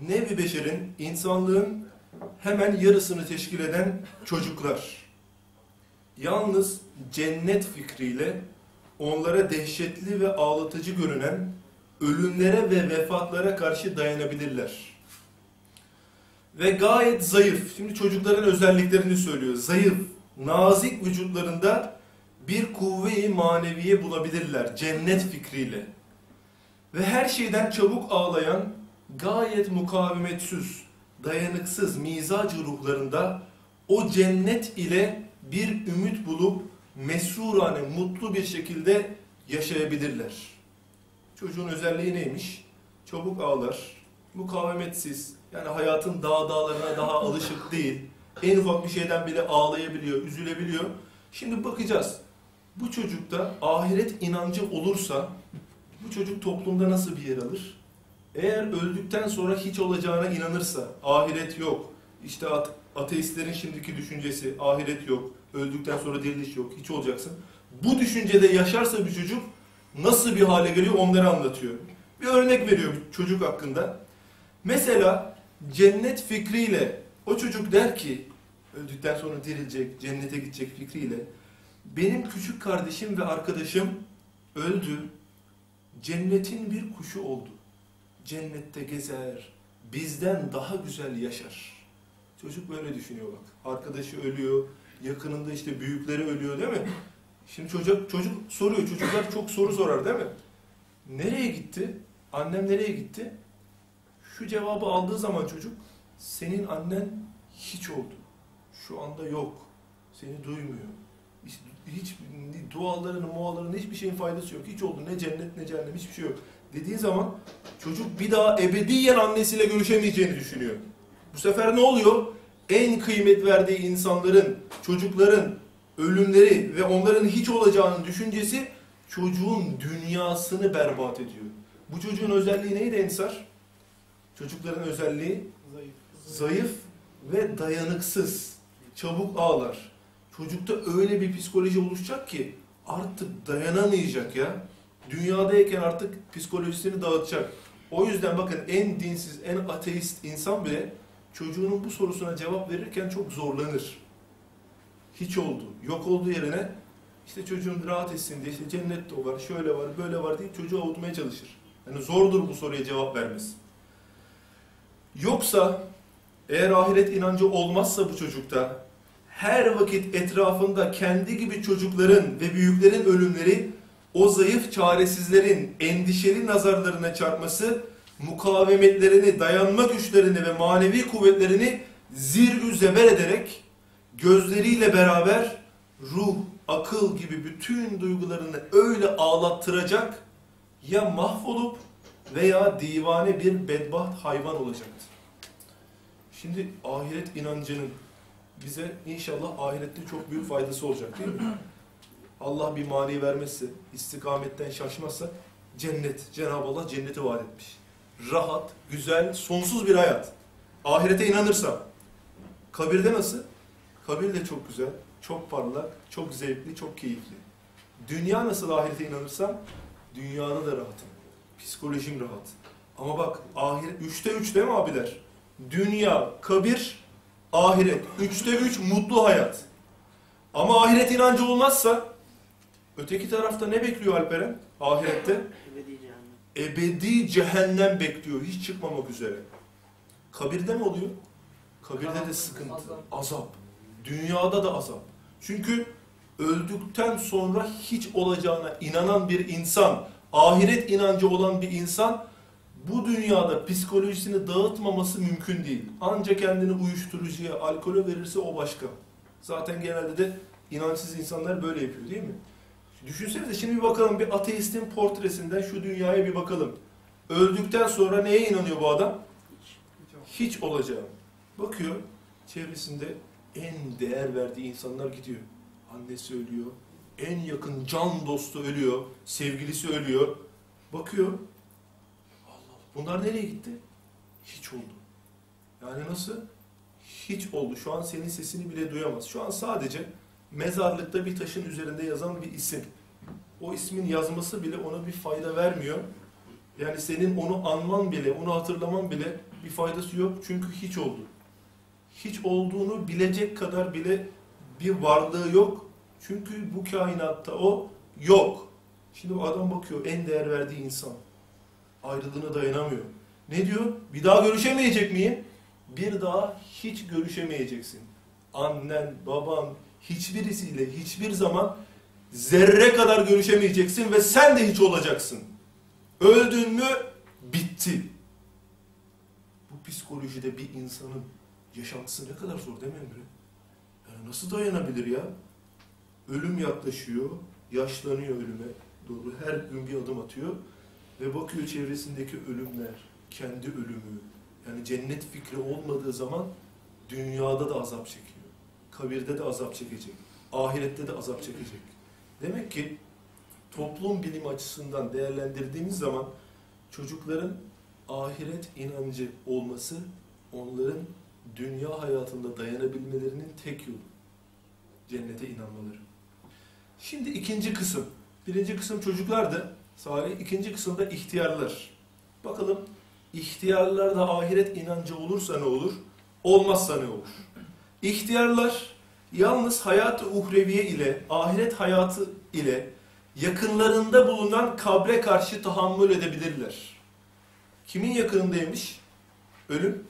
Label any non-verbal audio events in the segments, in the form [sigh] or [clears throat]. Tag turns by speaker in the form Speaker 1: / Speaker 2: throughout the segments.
Speaker 1: nevi beşerin, insanlığın hemen yarısını teşkil eden çocuklar. Yalnız cennet fikriyle onlara dehşetli ve ağlatıcı görünen ölümlere ve vefatlara karşı dayanabilirler. Ve gayet zayıf, şimdi çocukların özelliklerini söylüyor. Zayıf, nazik vücutlarında bir kuvve-i maneviye bulabilirler cennet fikriyle. Ve her şeyden çabuk ağlayan, gayet mukavemetsiz, dayanıksız mizacı ruhlarında o cennet ile bir ümit bulup mesrurane, mutlu bir şekilde yaşayabilirler. Çocuğun özelliği neymiş? Çabuk ağlar, mukavemetsiz, yani hayatın dağ dağlarına daha alışık değil. En ufak bir şeyden bile ağlayabiliyor, üzülebiliyor. Şimdi bakacağız. Bu çocukta ahiret inancı olursa bu çocuk toplumda nasıl bir yer alır? Eğer öldükten sonra hiç olacağına inanırsa, ahiret yok, işte ateistlerin şimdiki düşüncesi, ahiret yok, öldükten sonra diriliş yok, hiç olacaksın. Bu düşüncede yaşarsa bir çocuk nasıl bir hale geliyor onları anlatıyor. Bir örnek veriyor çocuk hakkında. Mesela cennet fikriyle o çocuk der ki, öldükten sonra dirilecek, cennete gidecek fikriyle, benim küçük kardeşim ve arkadaşım öldü, cennetin bir kuşu oldu. Cennette gezer, bizden daha güzel yaşar. Çocuk böyle düşünüyor bak. Arkadaşı ölüyor, yakınında işte büyükleri ölüyor değil mi? Şimdi çocuk çocuk soruyor. Çocuklar çok soru sorar değil mi? Nereye gitti? Annem nereye gitti? Şu cevabı aldığı zaman çocuk senin annen hiç oldu. Şu anda yok. Seni duymuyor. Hiç, hiç dualarının, mualarının hiçbir şeyin faydası yok. Hiç oldu. Ne cennet ne cehennem hiçbir şey yok. Dediği zaman çocuk bir daha ebediyen annesiyle görüşemeyeceğini düşünüyor. Bu sefer ne oluyor? En kıymet verdiği insanların, çocukların ölümleri ve onların hiç olacağının düşüncesi çocuğun dünyasını berbat ediyor. Bu çocuğun özelliği neydi Ensar? Çocukların özelliği zayıf, zayıf ve dayanıksız. Çabuk ağlar. Çocukta öyle bir psikoloji oluşacak ki artık dayanamayacak ya. Dünyadayken artık psikolojisini dağıtacak. O yüzden bakın en dinsiz, en ateist insan bile çocuğunun bu sorusuna cevap verirken çok zorlanır. Hiç oldu, yok olduğu yerine işte çocuğun rahat etsin diye işte cennette o var, şöyle var, böyle var deyip çocuğu avutmaya çalışır. Yani zordur bu soruya cevap vermesi. Yoksa eğer ahiret inancı olmazsa bu çocukta her vakit etrafında kendi gibi çocukların ve büyüklerin ölümleri o zayıf çaresizlerin endişeli nazarlarına çarpması mukavemetlerini, dayanma güçlerini ve manevi kuvvetlerini zirgü zeber ederek gözleriyle beraber ruh, akıl gibi bütün duygularını öyle ağlattıracak ya mahvolup veya divane bir bedbaht hayvan olacaktır. Şimdi ahiret inancının bize inşallah ahirette çok büyük faydası olacak değil mi? Allah bir mani vermezse, istikametten şaşmazsa cennet, Cenab-ı Allah cenneti vaat etmiş. Rahat, güzel, sonsuz bir hayat. Ahirete inanırsa. Kabirde nasıl? Kabir de çok güzel, çok parlak, çok zevkli, çok keyifli. Dünya nasıl ahirete inanırsam, dünyada da rahatım. Psikolojim rahat. Ama bak ahiret, üçte üç değil mi abiler? Dünya, kabir, ahiret. Üçte üç mutlu hayat. Ama ahiret inancı olmazsa öteki tarafta ne bekliyor Alperen? Ahirette? Ebedi cehennem. Ebedi cehennem bekliyor. Hiç çıkmamak üzere. Kabirde mi oluyor? Kabirde de sıkıntı, azap. Dünyada da azap. Çünkü öldükten sonra hiç olacağına inanan bir insan, ahiret inancı olan bir insan bu dünyada psikolojisini dağıtmaması mümkün değil. Ancak kendini uyuşturucuya, alkole verirse o başka. Zaten genelde de inançsız insanlar böyle yapıyor değil mi? Düşünsenize şimdi bir bakalım bir ateistin portresinden şu dünyaya bir bakalım. Öldükten sonra neye inanıyor bu adam? Hiç olacağı. Bakıyor çevresinde en değer verdiği insanlar gidiyor. Annesi ölüyor, en yakın can dostu ölüyor, sevgilisi ölüyor. Bakıyor, Bunlar nereye gitti? Hiç oldu. Yani nasıl? Hiç oldu. Şu an senin sesini bile duyamaz. Şu an sadece mezarlıkta bir taşın üzerinde yazan bir isim. O ismin yazması bile ona bir fayda vermiyor. Yani senin onu anman bile, onu hatırlaman bile bir faydası yok. Çünkü hiç oldu. Hiç olduğunu bilecek kadar bile bir varlığı yok. Çünkü bu kainatta o yok. Şimdi bu adam bakıyor en değer verdiği insan. Ayrılığına dayanamıyor. Ne diyor? Bir daha görüşemeyecek miyim? Bir daha hiç görüşemeyeceksin. Annen, baban, hiçbirisiyle hiçbir zaman zerre kadar görüşemeyeceksin ve sen de hiç olacaksın. Öldün mü bitti. Bu psikolojide bir insanın yaşantısı ne kadar zor değil mi Emre? Yani nasıl dayanabilir ya? Ölüm yaklaşıyor, yaşlanıyor ölüme doğru her gün bir adım atıyor ve bakıyor çevresindeki ölümler, kendi ölümü, yani cennet fikri olmadığı zaman dünyada da azap çekiyor. Kabirde de azap çekecek. Ahirette de azap çekecek. Demek ki toplum bilim açısından değerlendirdiğimiz zaman çocukların ahiret inancı olması onların dünya hayatında dayanabilmelerinin tek yolu. Cennete inanmaları. Şimdi ikinci kısım. Birinci kısım çocuklardı. Salih. ikinci kısımda ihtiyarlar. Bakalım ihtiyarlarda ahiret inancı olursa ne olur? Olmazsa ne olur? İhtiyarlar yalnız hayat-ı uhreviye ile, ahiret hayatı ile yakınlarında bulunan kabre karşı tahammül edebilirler. Kimin yakınındaymış? Ölüm.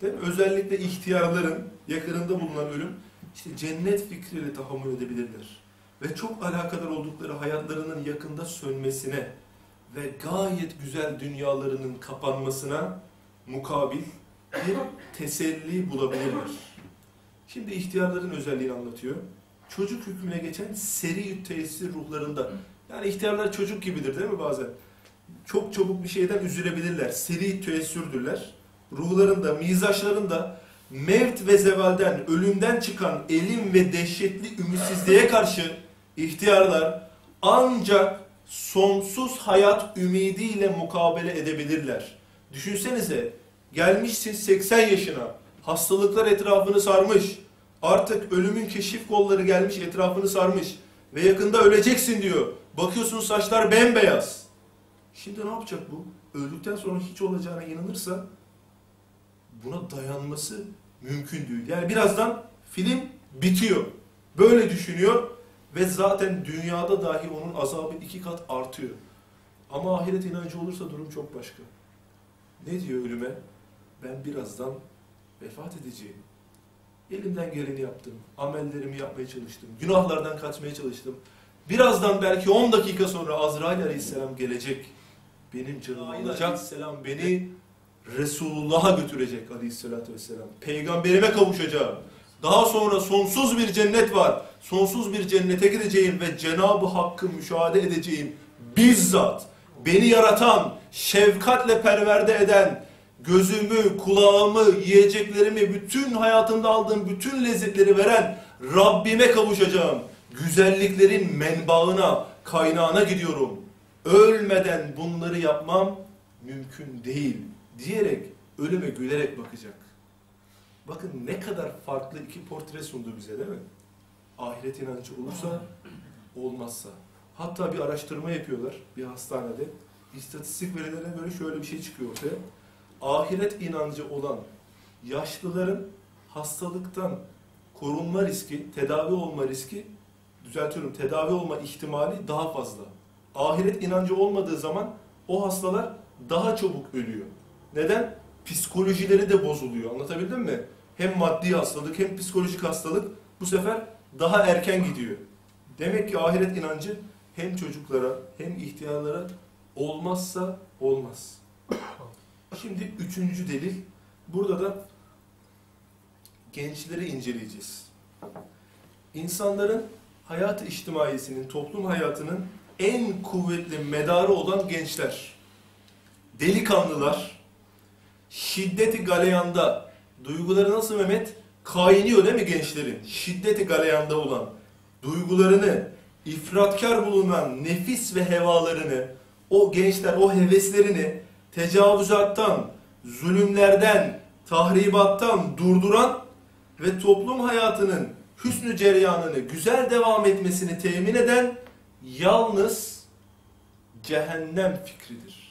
Speaker 1: Değil mi? Özellikle ihtiyarların yakınında bulunan ölüm işte cennet fikriyle tahammül edebilirler. Ve çok alakadar oldukları hayatlarının yakında sönmesine ve gayet güzel dünyalarının kapanmasına mukabil bir teselli bulabilirler. Şimdi ihtiyarların özelliğini anlatıyor. Çocuk hükmüne geçen seri tesir ruhlarında. Yani ihtiyarlar çocuk gibidir değil mi bazen? Çok çabuk bir şeyden üzülebilirler. Seri teessürdürler. Ruhlarında, mizaçlarında mevt ve zevalden, ölümden çıkan elim ve dehşetli ümitsizliğe karşı ihtiyarlar ancak sonsuz hayat ümidiyle mukabele edebilirler. Düşünsenize gelmişsin 80 yaşına, hastalıklar etrafını sarmış, artık ölümün keşif kolları gelmiş etrafını sarmış ve yakında öleceksin diyor. Bakıyorsun saçlar bembeyaz. Şimdi ne yapacak bu? Öldükten sonra hiç olacağına inanırsa buna dayanması mümkün değil. Yani birazdan film bitiyor. Böyle düşünüyor ve zaten dünyada dahi onun azabı iki kat artıyor. Ama ahiret inancı olursa durum çok başka. Ne diyor ölüme? Ben birazdan vefat edeceğim. Elimden geleni yaptım. Amellerimi yapmaya çalıştım. Günahlardan kaçmaya çalıştım. Birazdan belki 10 dakika sonra Azrail Aleyhisselam gelecek. Benim canım alacak. Aleyhisselam beni Resulullah'a götürecek Aleyhisselatü Vesselam. Peygamberime kavuşacağım. Daha sonra sonsuz bir cennet var. Sonsuz bir cennete gideceğim ve Cenab-ı Hakk'ı müşahede edeceğim. Bizzat beni yaratan, şefkatle perverde eden, gözümü, kulağımı, yiyeceklerimi, bütün hayatımda aldığım bütün lezzetleri veren Rabbime kavuşacağım. Güzelliklerin menbaına, kaynağına gidiyorum. Ölmeden bunları yapmam mümkün değil diyerek ölüme gülerek bakacak. Bakın ne kadar farklı iki portre sundu bize değil mi? Ahiret inancı olursa, olmazsa. Hatta bir araştırma yapıyorlar bir hastanede. İstatistik verilerine göre şöyle bir şey çıkıyor ortaya. Ahiret inancı olan yaşlıların hastalıktan korunma riski, tedavi olma riski, düzeltiyorum tedavi olma ihtimali daha fazla. Ahiret inancı olmadığı zaman o hastalar daha çabuk ölüyor. Neden? Psikolojileri de bozuluyor. Anlatabildim mi? Hem maddi hastalık hem psikolojik hastalık bu sefer daha erken gidiyor. Demek ki ahiret inancı hem çocuklara hem ihtiyarlara olmazsa olmaz. Şimdi üçüncü delil. Burada da gençleri inceleyeceğiz. İnsanların hayat içtimaiyesinin, toplum hayatının en kuvvetli medarı olan gençler. Delikanlılar, şiddeti galeyanda, duyguları nasıl Mehmet? Kaynıyor değil mi gençlerin? Şiddeti galeyanda olan, duygularını, ifratkar bulunan nefis ve hevalarını, o gençler o heveslerini tecavüzattan, zulümlerden, tahribattan durduran ve toplum hayatının hüsnü cereyanını güzel devam etmesini temin eden yalnız cehennem fikridir.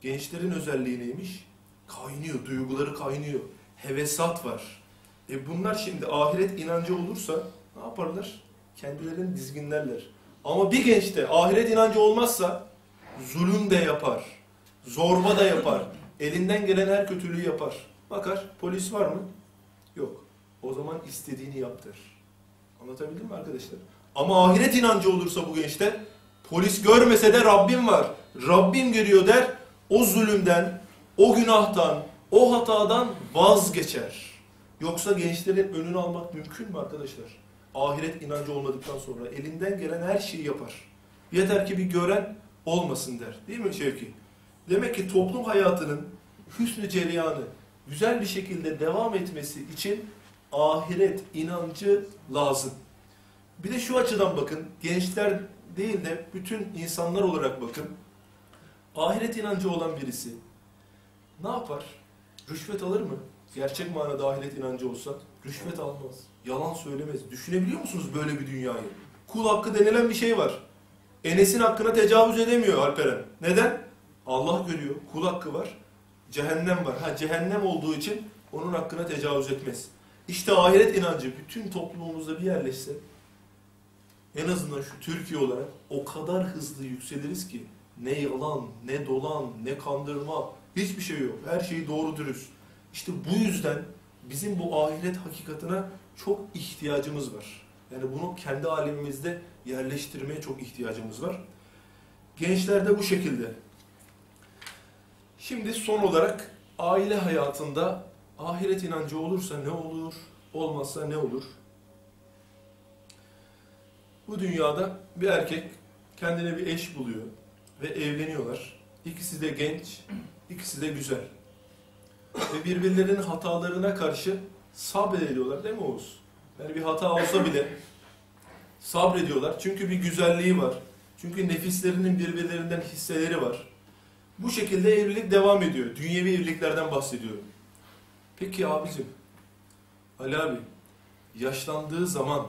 Speaker 1: Gençlerin özelliği neymiş? Kaynıyor, duyguları kaynıyor. Hevesat var. E bunlar şimdi ahiret inancı olursa ne yaparlar? Kendilerini dizginlerler. Ama bir gençte ahiret inancı olmazsa zulüm de yapar. Zorba da yapar. Elinden gelen her kötülüğü yapar. Bakar polis var mı? Yok. O zaman istediğini yap der. Anlatabildim mi arkadaşlar? Ama ahiret inancı olursa bu gençte polis görmese de Rabbim var. Rabbim görüyor der. O zulümden, o günahtan, o hatadan vazgeçer. Yoksa gençlerin önünü almak mümkün mü arkadaşlar? Ahiret inancı olmadıktan sonra elinden gelen her şeyi yapar. Yeter ki bir gören olmasın der. Değil mi Şevki? Demek ki toplum hayatının hüsnü cereyanı güzel bir şekilde devam etmesi için ahiret inancı lazım. Bir de şu açıdan bakın, gençler değil de bütün insanlar olarak bakın. Ahiret inancı olan birisi ne yapar? Rüşvet alır mı? Gerçek manada ahiret inancı olsa rüşvet almaz. Yalan söylemez. Düşünebiliyor musunuz böyle bir dünyayı? Kul hakkı denilen bir şey var. Enes'in hakkına tecavüz edemiyor Alperen. Neden? Allah görüyor. Kul hakkı var. Cehennem var. Ha cehennem olduğu için onun hakkına tecavüz etmez. İşte ahiret inancı bütün toplumumuzda bir yerleşse en azından şu Türkiye olarak o kadar hızlı yükseliriz ki ne yalan, ne dolan, ne kandırma hiçbir şey yok. Her şey doğru dürüst. İşte bu yüzden bizim bu ahiret hakikatine çok ihtiyacımız var. Yani bunu kendi alemimizde yerleştirmeye çok ihtiyacımız var. Gençler de bu şekilde. Şimdi son olarak aile hayatında ahiret inancı olursa ne olur, olmazsa ne olur? Bu dünyada bir erkek kendine bir eş buluyor ve evleniyorlar. İkisi de genç, ikisi de güzel. Ve birbirlerinin hatalarına karşı sabrediyorlar değil mi Oğuz? Yani bir hata olsa bile sabrediyorlar. Çünkü bir güzelliği var. Çünkü nefislerinin birbirlerinden hisseleri var. Bu şekilde evlilik devam ediyor. Dünyevi evliliklerden bahsediyorum. Peki abicim, Ali abi, yaşlandığı zaman,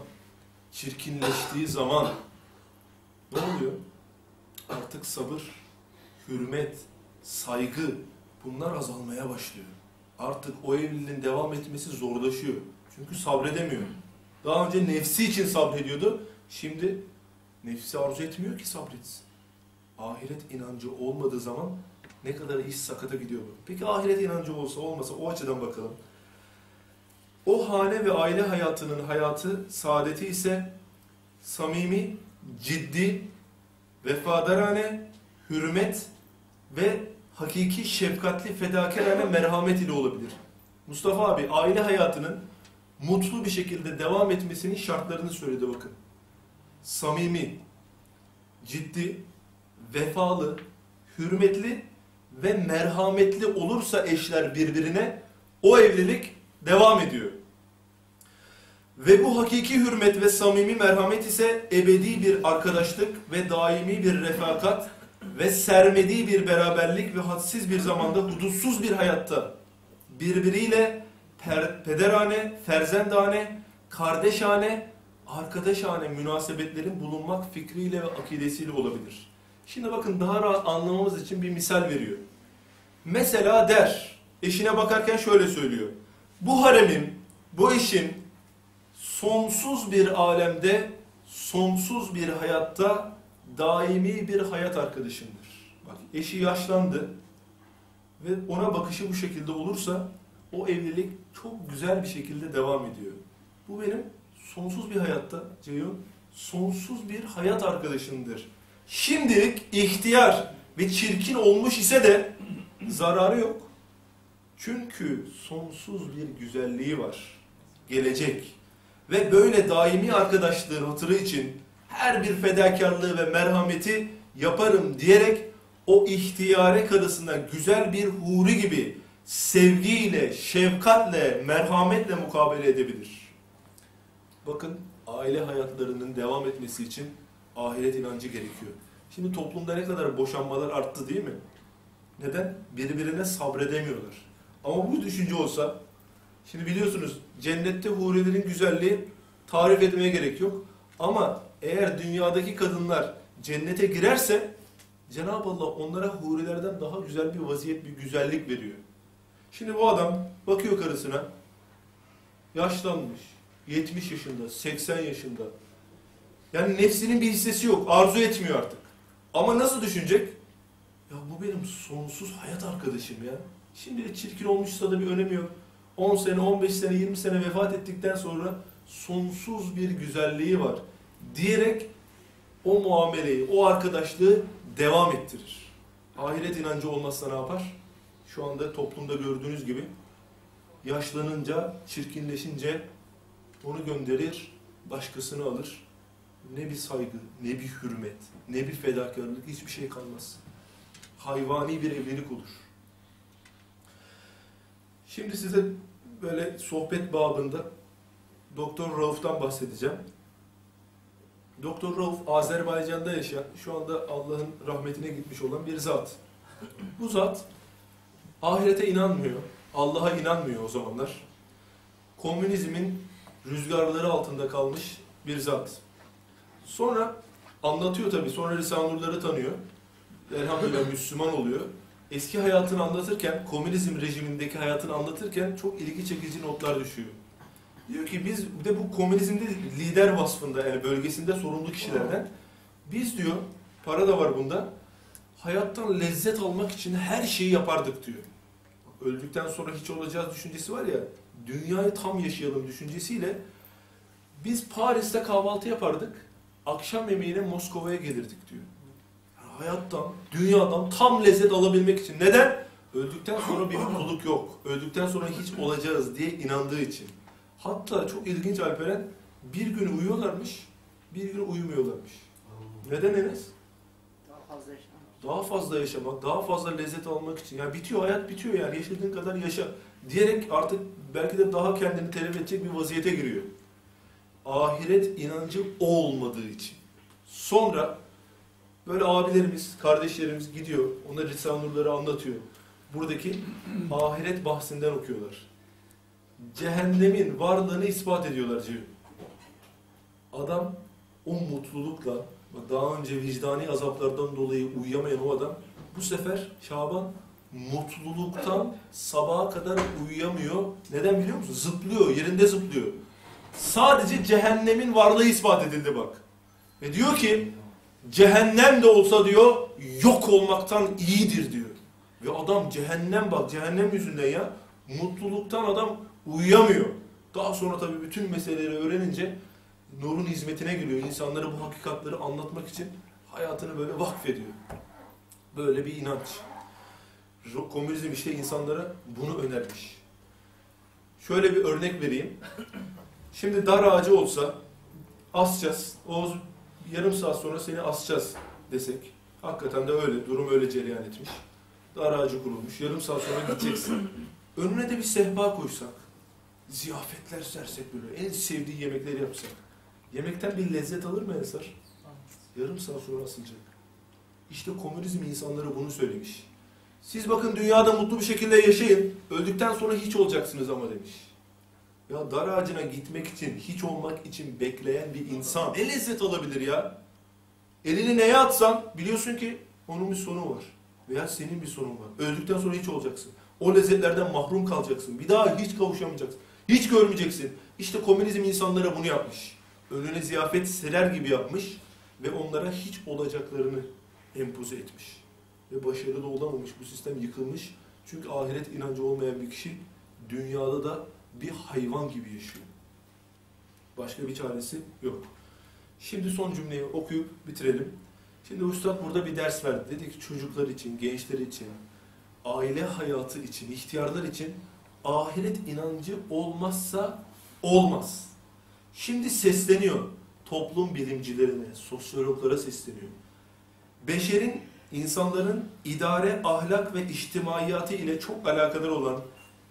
Speaker 1: çirkinleştiği zaman ne oluyor? Artık sabır, hürmet, saygı bunlar azalmaya başlıyor. Artık o evliliğin devam etmesi zorlaşıyor. Çünkü sabredemiyor. Daha önce nefsi için sabrediyordu. Şimdi nefsi arzu etmiyor ki sabretsin. Ahiret inancı olmadığı zaman ne kadar iş sakata gidiyor bu. Peki ahiret inancı olsa olmasa o açıdan bakalım. O hane ve aile hayatının hayatı, saadeti ise samimi, ciddi, vefadarane, hürmet ve hakiki şefkatli, fedakarane merhamet ile olabilir. Mustafa abi aile hayatının mutlu bir şekilde devam etmesinin şartlarını söyledi bakın. Samimi, ciddi, vefalı, hürmetli ve merhametli olursa eşler birbirine o evlilik devam ediyor. Ve bu hakiki hürmet ve samimi merhamet ise ebedi bir arkadaşlık ve daimi bir refakat ve sermediği bir beraberlik ve hadsiz bir zamanda hudutsuz bir hayatta birbiriyle per, pederane, ferzendane, kardeşane, arkadaşane münasebetlerin bulunmak fikriyle ve akidesiyle olabilir. Şimdi bakın daha rahat anlamamız için bir misal veriyor. Mesela der, eşine bakarken şöyle söylüyor. Bu haremin, bu eşin sonsuz bir alemde, sonsuz bir hayatta daimi bir hayat arkadaşımdır. Bak eşi yaşlandı ve ona bakışı bu şekilde olursa o evlilik çok güzel bir şekilde devam ediyor. Bu benim sonsuz bir hayatta Ceyhun, sonsuz bir hayat arkadaşımdır. Şimdilik ihtiyar ve çirkin olmuş ise de zararı yok. Çünkü sonsuz bir güzelliği var. Gelecek. Ve böyle daimi arkadaşlığın hatırı için her bir fedakarlığı ve merhameti yaparım diyerek o ihtiyare karısına güzel bir huri gibi sevgiyle, şefkatle, merhametle mukabele edebilir. Bakın aile hayatlarının devam etmesi için ahiret inancı gerekiyor. Şimdi toplumda ne kadar boşanmalar arttı değil mi? Neden? Birbirine sabredemiyorlar. Ama bu düşünce olsa, şimdi biliyorsunuz cennette hurilerin güzelliği tarif etmeye gerek yok. Ama eğer dünyadaki kadınlar cennete girerse, Cenab-ı Allah onlara hurilerden daha güzel bir vaziyet, bir güzellik veriyor. Şimdi bu adam bakıyor karısına, yaşlanmış, 70 yaşında, 80 yaşında. Yani nefsinin bir hissesi yok, arzu etmiyor artık. Ama nasıl düşünecek? Ya bu benim sonsuz hayat arkadaşım ya. Şimdi çirkin olmuşsa da bir önemi yok. 10 sene, 15 sene, 20 sene vefat ettikten sonra sonsuz bir güzelliği var diyerek o muameleyi, o arkadaşlığı devam ettirir. Ahiret inancı olmazsa ne yapar? Şu anda toplumda gördüğünüz gibi yaşlanınca, çirkinleşince onu gönderir, başkasını alır. Ne bir saygı, ne bir hürmet, ne bir fedakarlık, hiçbir şey kalmaz. Hayvani bir evlilik olur. Şimdi size böyle sohbet babında Doktor Rauf'tan bahsedeceğim. Doktor Rauf Azerbaycan'da yaşayan, şu anda Allah'ın rahmetine gitmiş olan bir zat. Bu zat ahirete inanmıyor, Allah'a inanmıyor o zamanlar. Komünizmin rüzgarları altında kalmış bir zat. Sonra anlatıyor tabii, sonra Risale-i tanıyor. Elhamdülillah Müslüman oluyor. Eski hayatını anlatırken, komünizm rejimindeki hayatını anlatırken çok ilgi çekici notlar düşüyor. Diyor ki biz de bu komünizmde lider vasfında yani bölgesinde sorumlu kişilerden biz diyor para da var bunda hayattan lezzet almak için her şeyi yapardık diyor. Öldükten sonra hiç olacağız düşüncesi var ya dünyayı tam yaşayalım düşüncesiyle biz Paris'te kahvaltı yapardık akşam yemeğine Moskova'ya gelirdik diyor. Yani hayattan, dünyadan tam lezzet alabilmek için. Neden? Öldükten sonra bir mutluluk yok. Öldükten sonra hiç olacağız diye inandığı için. Hatta çok ilginç Alperen, bir gün uyuyorlarmış, bir gün uyumuyorlarmış. Neden Enes?
Speaker 2: Daha fazla yaşamak.
Speaker 1: Daha fazla yaşamak, daha fazla lezzet almak için. Yani bitiyor, hayat bitiyor yani. Yaşadığın kadar yaşa. Diyerek artık belki de daha kendini telef edecek bir vaziyete giriyor. Ahiret inancı o olmadığı için. Sonra böyle abilerimiz, kardeşlerimiz gidiyor. Onlar Risale-i Nur'ları anlatıyor. Buradaki ahiret bahsinden okuyorlar. Cehennemin varlığını ispat ediyorlar diyor. Adam o mutlulukla, daha önce vicdani azaplardan dolayı uyuyamayan o adam, bu sefer Şaban mutluluktan sabaha kadar uyuyamıyor. Neden biliyor musun? Zıplıyor, yerinde zıplıyor. Sadece cehennemin varlığı ispat edildi bak. Ve diyor ki, cehennem de olsa diyor, yok olmaktan iyidir diyor. Ve adam cehennem bak, cehennem yüzünden ya, mutluluktan adam uyuyamıyor. Daha sonra tabii bütün meseleleri öğrenince nurun hizmetine giriyor. İnsanlara bu hakikatleri anlatmak için hayatını böyle vakfediyor. Böyle bir inanç. Komünizm işte insanlara bunu önermiş. Şöyle bir örnek vereyim. Şimdi dar ağacı olsa asacağız. Oğuz yarım saat sonra seni asacağız desek. Hakikaten de öyle. Durum öyle cereyan etmiş. Dar ağacı kurulmuş. Yarım saat sonra gideceksin. [clears throat] Önüne de bir sehpa koysak. Ziyafetler sersek böyle. En sevdiği yemekleri yapsak. Yemekten bir lezzet alır mı Ensar? Yarım saat sonra asılacak. İşte komünizm insanlara bunu söylemiş. Siz bakın dünyada mutlu bir şekilde yaşayın. Öldükten sonra hiç olacaksınız ama demiş. Ya dar ağacına gitmek için, hiç olmak için bekleyen bir insan ne lezzet alabilir ya? Elini neye atsan biliyorsun ki onun bir sonu var. Veya senin bir sonun var. Öldükten sonra hiç olacaksın. O lezzetlerden mahrum kalacaksın. Bir daha hiç kavuşamayacaksın. Hiç görmeyeceksin. İşte komünizm insanlara bunu yapmış. Önüne ziyafet serer gibi yapmış ve onlara hiç olacaklarını empoze etmiş. Ve başarılı olamamış. Bu sistem yıkılmış. Çünkü ahiret inancı olmayan bir kişi dünyada da bir hayvan gibi yaşıyor. Başka bir çaresi yok. Şimdi son cümleyi okuyup bitirelim. Şimdi Üstad burada bir ders verdi. Dedi ki çocuklar için, gençler için, aile hayatı için, ihtiyarlar için ahiret inancı olmazsa olmaz. Şimdi sesleniyor toplum bilimcilerine, sosyologlara sesleniyor. Beşerin, insanların idare, ahlak ve içtimaiyatı ile çok alakadar olan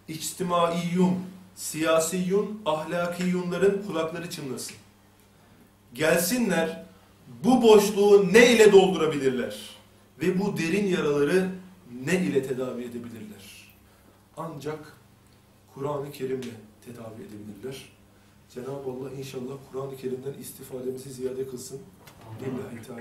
Speaker 1: içtimaiyyun, siyasiyun, ahlakiyunların kulakları çınlasın. Gelsinler, bu boşluğu ne ile doldurabilirler? Ve bu derin yaraları ne ile tedavi edebilirler? Ancak Kur'an-ı Kerim'le tedavi edebilirler. Cenab-ı Allah inşallah Kur'an-ı Kerim'den istifademizi ziyade kılsın. Lillahi Teala.